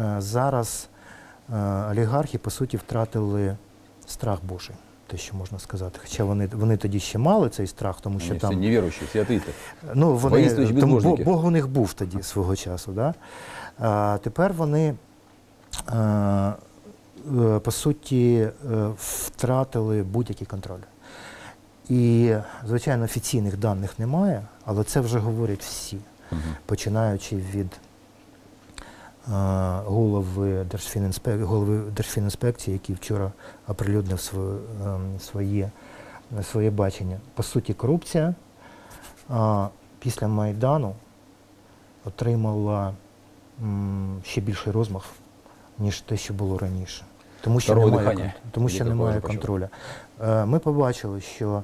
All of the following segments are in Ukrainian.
е, зараз е, олігархи, по суті, втратили страх Божий, те, що можна сказати. Хоча вони, вони тоді ще мали цей страх, тому що Они все там неверующие, все атеисты. Ну, вони, тому, безбожники. Бог у них був тоді свого часу. Да? А тепер вони, е, е, по суті, втратили будь-який контроль. І, звичайно, офіційних даних немає, але це вже говорять всі, починаючи від голови Держфінінспекції, голови Держфінінспекції, який вчора оприлюднив своє, ем, своє, своє бачення. По суті, корупція після Майдану отримала ще більший розмах, ніж те, що було раніше. Тому що Второе немає, дихання. тому що немає контролю. Е, Ми побачили, що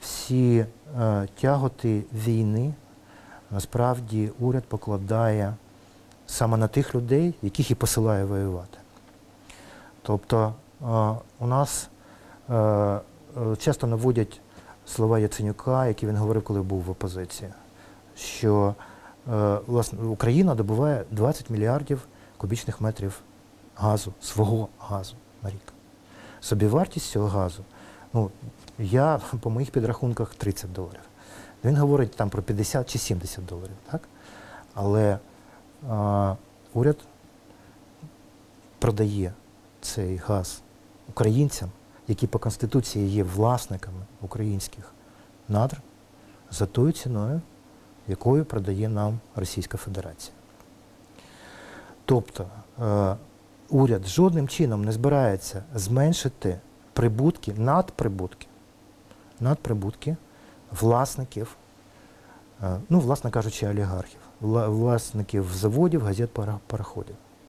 всі е, тяготи війни насправді уряд покладає саме на тих людей, яких і посилає воювати. Тобто е, у нас е, е, часто наводять слова Яценюка, які він говорив, коли був в опозиції, що власне, Україна добуває 20 мільярдів кубічних метрів газу, свого газу на рік. Собівартість цього газу, ну, я по моїх підрахунках 30 доларів. Він говорить там про 50 чи 70 доларів, так? Але уряд продає цей газ українцям, які по Конституції є власниками українських надр, за тою ціною, якою продає нам Російська Федерація. Тобто е, уряд жодним чином не збирається зменшити прибутки, надприбутки, надприбутки власників, ну, власне кажучи, олігархів, вла- власників заводів, газет, пароходів.